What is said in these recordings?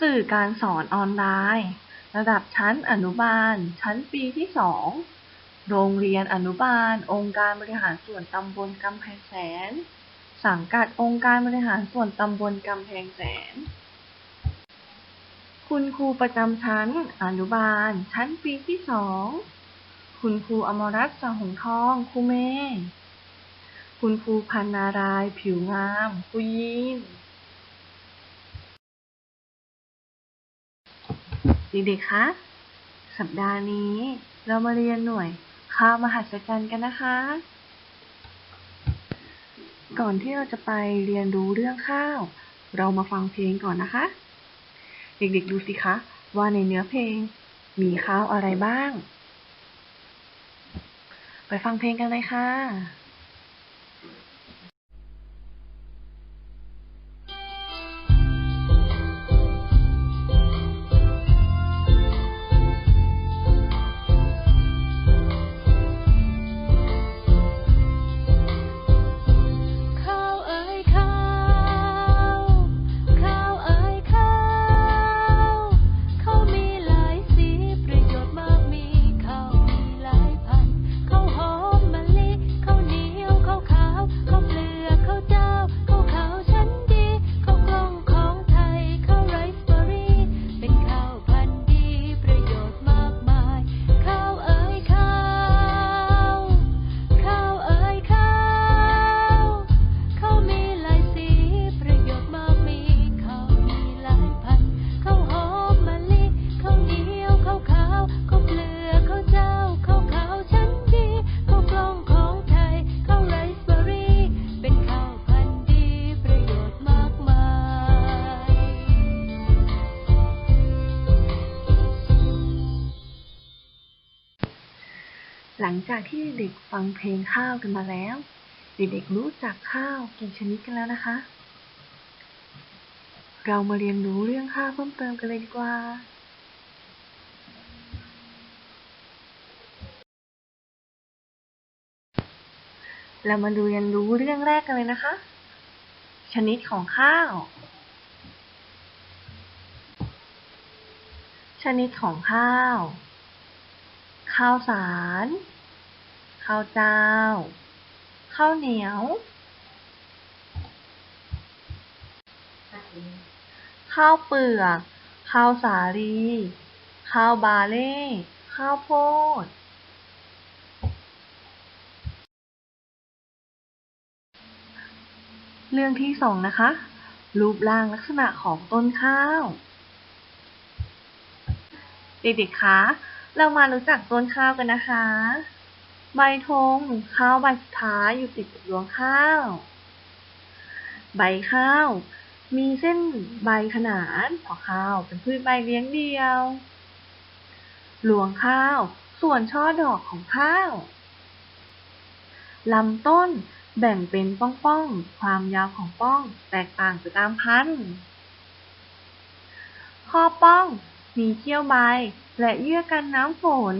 สื่อการสอนออนไลน์ ระดับชั้นอนุบาล ชั้นปีที่ 2 โรงเรียนอนุบาล องค์การบริหารส่วนตำบลกำแพงแสน สังกัดองค์การบริหารส่วนตำบลกำแพงแสน คุณครูประจำชั้นอนุบาล ชั้นปีที่ 2 คุณครูอมรัตน์สหงทองครูเมย์คุณครูพันนาราย ผิวงามครูยีน เด็กๆ คะ สัปดาห์นี้เรามาเรียนหน่วยค่ามหัศจรรย์กันนะคะ ก่อนที่เราจะไปเรียนรู้เรื่องข้าว เรามาฟังเพลงก่อนนะคะ เด็กๆ ดูสิคะ ว่าในเนื้อเพลงมีข้าวอะไรบ้าง ไปฟังเพลงกันเลยค่ะ จากที่เด็กฟังเพลงข้าวกันมาแล้ว เด็กๆรู้จักข้าวกี่ชนิดกันแล้วนะคะ เรามาเรียนรู้เรื่องข้าวเพิ่มเติมกันเลยดีกว่าเรามาดูเรียนรู้เรื่องแรกกันเลยนะคะ ชนิดของข้าว ชนิดของข้าว ข้าวสาร ข้าวเจ้า ข้าวเหนียว ข้าวเปลือก ข้าวสาลี ข้าวบาเล่ ข้าวโพด เรื่องที่สองนะคะ รูปร่างลักษณะของต้นข้าว เด็กๆคะเรามารู้จักต้นข้าวกันนะคะ ใบธงข้าวใบสุดท้ายอยู่ติดกับรวงข้าว ใบข้าว มีเส้นใบขนานพราะข้าวเป็นพืชใบเลี้ยงเดียวรวงข้าว ส่วนช่อดอกของข้าวลำต้นแบ่งเป็นป้องๆ ความยาวของป้องแตกต่างไปตามพันธุ์ข้อป้องมีเขี้ยวใบและเยื่อกันน้ำฝน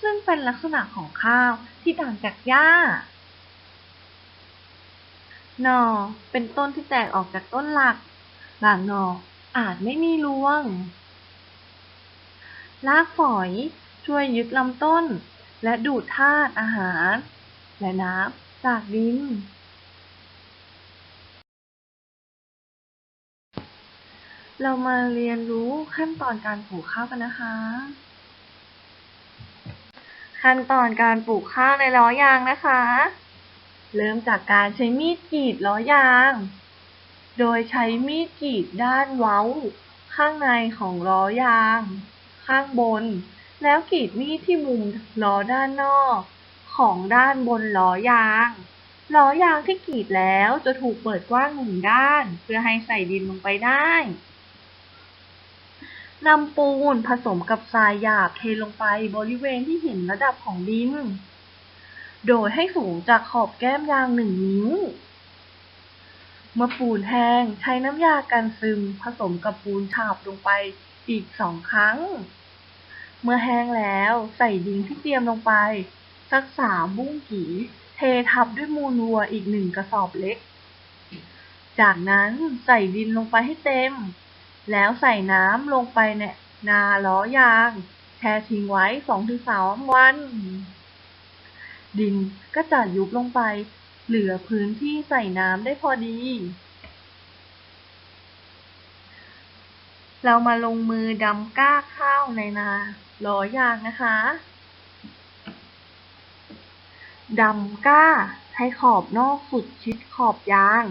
ซึ่งเป็นลักษณะของข้าวที่ต่างจากหญ้าหนอเป็นต้นที่แตกออกจากต้นหลัก บางหนออาจไม่มีรวง รากฝอยช่วยยึดลำต้น และดูดธาตุอาหาร และน้ำจากดิน เรามาเรียนรู้ขั้นตอนการปลูกข้าวกันนะคะ ขั้นตอนการปลูกข้าวในล้อยางนะคะ เริ่มจากการใช้มีดกรีดล้อยาง โดยใช้มีดกรีดด้านเว้า ข้างในของล้อยาง ข้างบน แล้วกรีดมีดที่มุมล้อด้านนอก ของด้านบนล้อยางล้อยางที่กรีดแล้วจะถูกเปิดกว้างหนึ่งด้าน เพื่อให้ใส่ดินลงไปได้ นำปูนผสมกับทรายหยาบเทลงไปบริเวณที่เห็นระดับของดิน โดยให้สูงจากขอบแก้มยางหนึ่งนิ้ว เมื่อปูนแห้งใช้น้ำยากันซึมผสมกับปูนฉาบลงไปอีกสองครั้ง เมื่อแห้งแล้วใส่ดินที่เตรียมลงไป สักสามบุ้งกีเททับด้วยมูลวัวอีกหนึ่งกระสอบเล็ก จากนั้นใส่ดินลงไปให้เต็ม แล้วใส่น้ำลงไปในนาล้อยาง แช่ทิ้งไว้สองถึงสามวัน ดินก็จะยุบลงไป เหลือพื้นที่ใส่น้ำได้พอดี เรามาลงมือดำก้าข้าวในนาล้อยางนะคะดำก้าให้ขอบนอกสุดชิดขอบยาง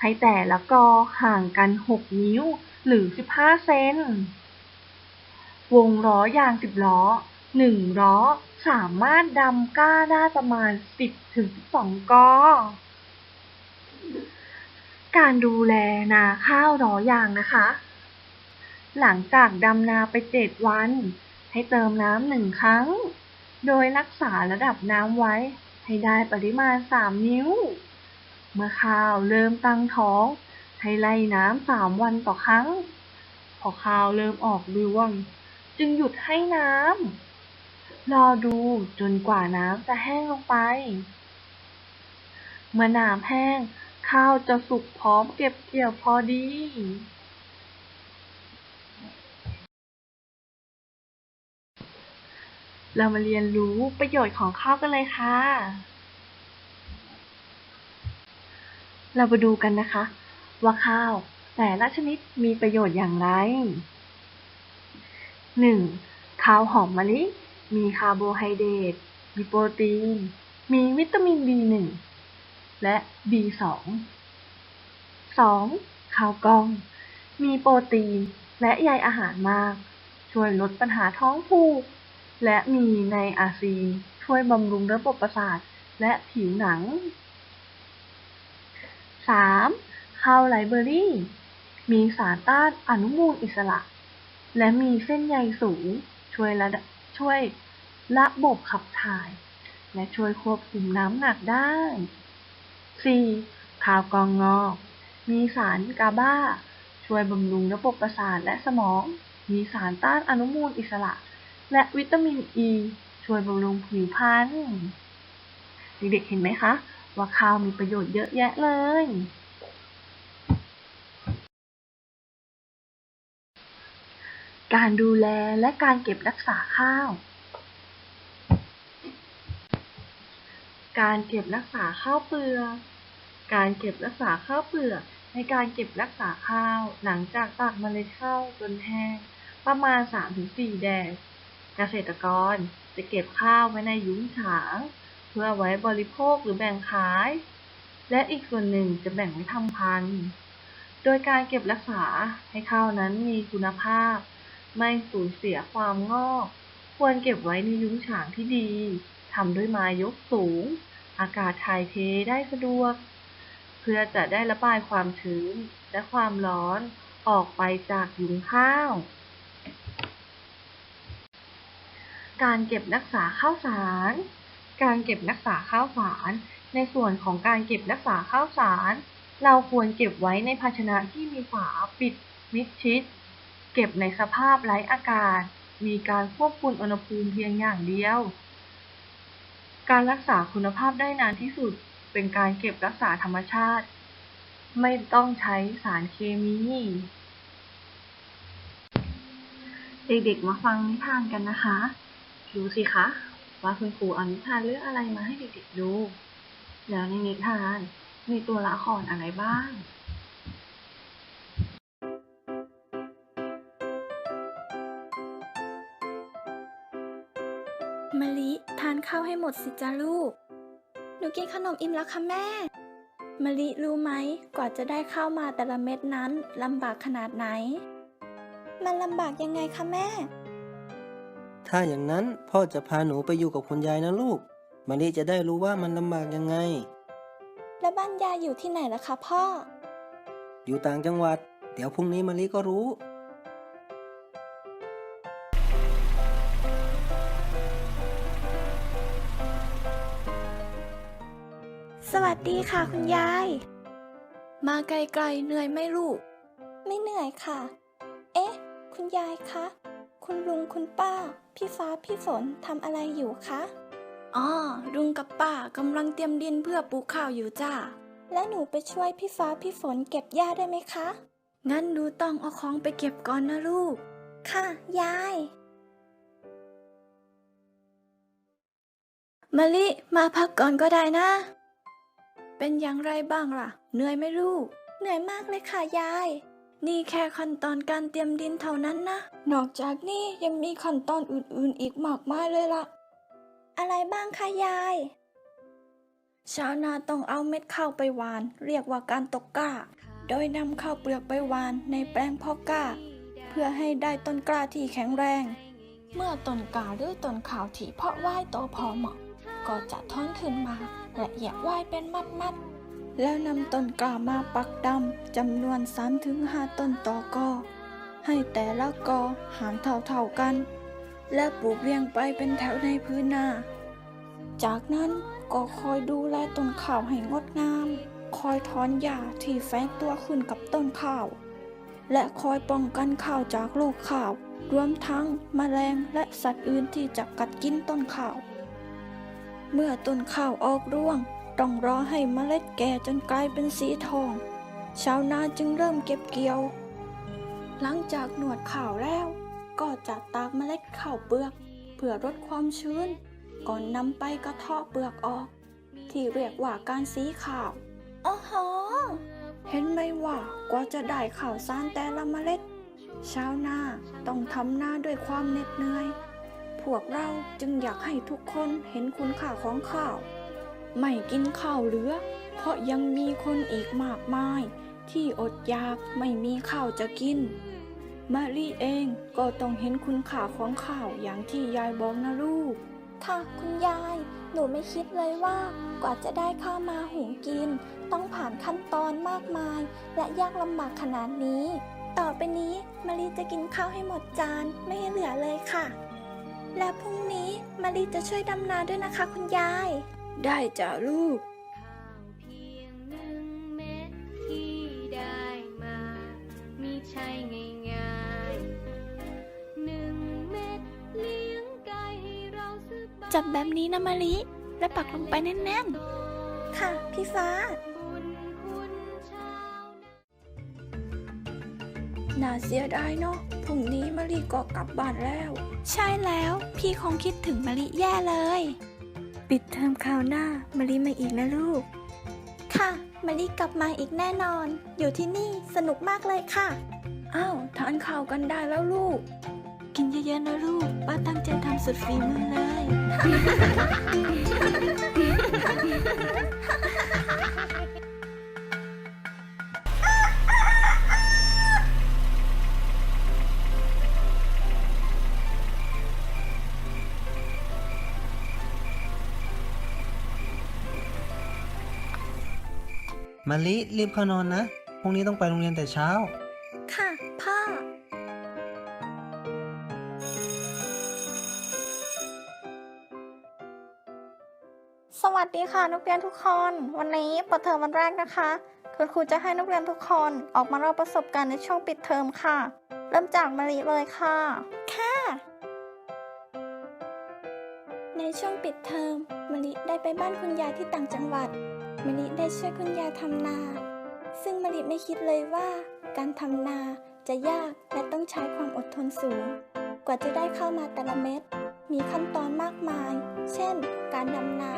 ให้แต่ละกอห่างกัน 6 นิ้ว หรือ 15 เซน วงล้อยาง 10 ล้อ 1 ล้อสามารถดำก้าได้ประมาณ 10ถึง12 กอ การดูแลนาข้าวล้อยางนะคะ หลังจากดำนาไป 7 วัน ให้เติมน้ำหนึ่งครั้ง โดยรักษาระดับน้ำไว้ให้ได้ปริมาณ 3 นิ้ว เมื่อข้าวเริ่มตั้งท้อง ให้ไล่น้ำสามวันต่อครั้ง พอข้าวเริ่มออกรวง จึงหยุดให้น้ำรอดูจนกว่าน้ำจะแห้งลงไป เมื่อน้ำแห้ง ข้าวจะสุกพร้อมเก็บเกี่ยวพอดีเรามาเรียนรู้ประโยชน์ของข้าวกันเลยค่ะ เรามาดูกันนะคะ ว่าข้าวแต่ละชนิดมีประโยชน์อย่างไร 1. ข้าวหอมมะลิ มีคาร์โบไฮเดรต มีโปรตีน มีวิตามิน B1 และ B2 2. ข้าวกล้อง มีโปรตีนและใยอาหารมาก ช่วยลดปัญหาท้องผูก และมีไนอาซีนช่วยบำรุงระบบประสาทและผิวหนัง 3. ข้าวไรเบอรี่ มีสารต้านอนุมูลอิสระ และมีเส้นใยสูง ช่วยระบช่วยระบบขับถ่าย และช่วยควบคุมน้ำหนักได้ 4. ข้าวกองงอก มีสารกาบาช่วยบำรุงระบบประสาทและสมอง มีสารต้านอนุมูลอิสระ และวิตามินอ e, ีช่วยบำรุงผิวพรรณ เด็กๆเห็นไหมคะ ว่าข้าวมีประโยชน์เยอะแยะเลย การดูแลและการเก็บรักษาข้าว การเก็บรักษาข้าวเปลือก การเก็บรักษาข้าวเปลือกในการเก็บรักษาข้าวหลังจากตากเมล็ดข้าวจนแห้งประมาณ 3-4 แดด เกษตรกรจะเก็บข้าวไว้ในยุ้งฉาง เพื่อไว้บริโภคหรือแบ่งขาย และอีกส่วนหนึ่งจะแบ่งไว้ทำพันธุ์ โดยการเก็บรักษาให้ข้าวนั้นมีคุณภาพ ไม่สูญเสียความงอก ควรเก็บไว้ในยุ้งฉางที่ดีทำด้วยไม้ยกสูง อากาศถ่ายเทได้สะดวก เพื่อจะได้ระบายความชื้นและความร้อนออกไปจากยุ้งข้าว การเก็บรักษาข้าวสาร การเก็บรักษาข้าวสาร ในส่วนของการเก็บรักษาข้าวสาร เราควรเก็บไว้ในภาชนะที่มีฝาปิดมิดชิด เก็บในสภาพไร้อากาศ มีการควบคุมอุณหภูมิเพียงอย่างเดียว การรักษาคุณภาพได้นานที่สุด เป็นการเก็บรักษาธรรมชาติ ไม่ต้องใช้สารเคมี เด็กๆมาฟังนิทานกันนะคะ ดูสิคะ ว่าคุณครูเอานิทานเรื่องอะไรมาให้เด็กๆดู แล้วในนิทานมีตัวละครอะไรบ้าง มะลิทานข้าวให้หมดสิจ้าลูก หนูกินขนมอิ่มแล้วค่ะแม่ มะลิรู้ไหมกว่าจะได้ข้าวมาแต่ละเม็ดนั้นลำบากขนาดไหน มันลำบากยังไงคะแม่ ถ้าอย่างนั้นพ่อจะพาหนูไปอยู่กับคุณยายนะลูกมะลิจะได้รู้ว่ามันลำบากยังไง แล้วบ้านยายอยู่ที่ไหนล่ะคะพ่อ อยู่ต่างจังหวัด เดี๋ยวพรุ่งนี้มะลิก็รู้ สวัสดีค่ะคุณยาย มาไกลๆเหนื่อยไหมลูก ไม่เหนื่อยค่ะ เอ๊ะ คุณยายคะ คุณลุงคุณป้า พี่ฟ้าพี่ฝนทำอะไรอยู่คะอ๋อลุงกับป้ากำลังเตรียมดินเพื่อปลูกข้าวอยู่จ้า แล้วหนูไปช่วยพี่ฟ้าพี่ฝนเก็บหญ้าได้ไหมคะ งั้นหนูต้องเอาของไปเก็บก่อนนะลูก ค่ะ ยายมะลิมาพักก่อนก็ได้นะ เป็นอย่างไรบ้างล่ะ เหนื่อยไหมลูก เหนื่อยมากเลยค่ะยาย นี่แค่ขั้นตอนการเตรียมดินเท่านั้นนะ นอกจากนี้ยังมีขั้นตอนอื่นๆอีกมากมายเลยล่ะ อะไรบ้างคะยาย ชาวนาต้องเอาเม็ดข้าวไปหวาน เรียกว่าการตกกล้า โดยนำข้าวเปลือกไปหวานในแปลงพาะกล้า เพื่อให้ได้ต้นกล้าที่แข็งแรง เมื่อต้นกล้าหรือต้นข้าวที่เพาะไว้โตพอเหมาะ ก็จะท้อนขึ้นมาและแยกไว้เป็นมัดๆ แล้วนำต้นกล้ามาปักดำจำนวน 3-5 ต้นต่อกอให้แต่ละกอหารเท่าๆกัน และปลูกเรียงไปเป็นแถวในพื้นนา จากนั้นก็คอยดูแลต้นข้าวให้งดงาม คอยถอนหญ้าที่แฝงตัวขึ้นกับต้นข้าว และคอยป้องกันข้าวจากลูกข้าว รวมทั้งแมลงและสัตว์อื่นที่จะกัดกินต้นข้าว เมื่อต้นข้าวออกร่วง ต้องรอให้เมล็ดแก่จนกลายเป็นสีทอง ชาวนาจึงเริ่มเก็บเกี่ยว หลังจากหนวดข้าวแล้ว ก็จะตากเมล็ดข้าวเปลือก เพื่อลดความชื้น ก่อนนำไปกระเทาะเปลือกออก ที่เรียกว่าการสีข้าวอ๋อหอเห็นไหมว่ากว่าจะได้ข้าวสารแต่ละเมล็ด ชาวนาต้องทำนาด้วยความเหน็ดเหนื่อย พวกเราจึงอยากให้ทุกคนเห็นคุณค่าของข้าว ไม่กินข้าวเหลือ เพราะยังมีคนอีกมากมาย ที่อดอยากไม่มีข้าวจะกินมารีเองก็ต้องเห็นคุณค่าของข้าวอย่างที่ยายบอกนะลูก ค่ะคุณยาย หนูไม่คิดเลยว่ากว่าจะได้ข้าวมาหุงกิน ต้องผ่านขั้นตอนมากมาย และยากลำบากขนาดนี้ ต่อไปนี้มารีจะกินข้าวให้หมดจานไม่ให้เหลือเลยค่ะ และพรุ่งนี้มารีจะช่วยดำนาด้วยนะคะคุณยาย ได้จ้ะลูกข้าวเพียงหนึ่งเม็ดที่ได้มามิใช่ง่ายๆหนึ่งเม็ดเลี้ยงไก่ให้เราซื้อบ้านจับแบบนี้นะมาลิและปักลงไปแน่นๆ ค่ะ พี่ฟ้าบุญคุณชาวนาน่าเสียดายเนาะพรุ่งนี้มารีก็กลับบ้านแล้ว ใช่แล้ว พี่คงคิดถึงมารีแย่เลย ปิดเทอมคราวหน้ามารีมาอีกนะลูก ค่ะมารีกลับมาอีกแน่นอน อยู่ที่นี่สนุกมากเลยค่ะอ้าวทานข้าวกันได้แล้วลูก กินเยอะๆนะลูก ป้าตั้งใจทำสุดฝีมือเลย มะลิรีบเข้านอนนะ พรุ่งนี้ต้องไปโรงเรียนแต่เช้า ค่ะ พ่อ สวัสดีค่ะนักเรียนทุกคน วันนี้เปิดเทอมวันแรกนะคะ คุณครูจะให้นักเรียนทุกคนออกมาเล่าประสบการณ์ในช่วงปิดเทอมค่ะ เริ่มจากมาริเลยค่ะ ค่ะ ในช่วงปิดเทอมมาริได้ไปบ้านคุณยายที่ต่างจังหวัด มาริได้ช่วยคุณยายทำนา ซึ่งมาริไม่คิดเลยว่า การทำนาจะยากและต้องใช้ความอดทนสูง กว่าจะได้เข้ามาแต่ละเม็ด มีขั้นตอนมากมาย เช่น การดำนา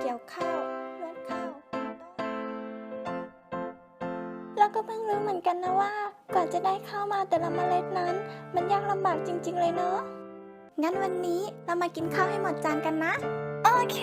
เกี่ยวข้าวรวดข้าวแล้วก็เพิ่งรู้เหมือนกันนะว่า กว่าจะได้ข้าวมาแต่ละเมล็ดนั้น มันยากลำบากจริง ๆ เลยเนอะงั้นวันนี้เรามากินข้าวให้หมดจานกันนะ โอเค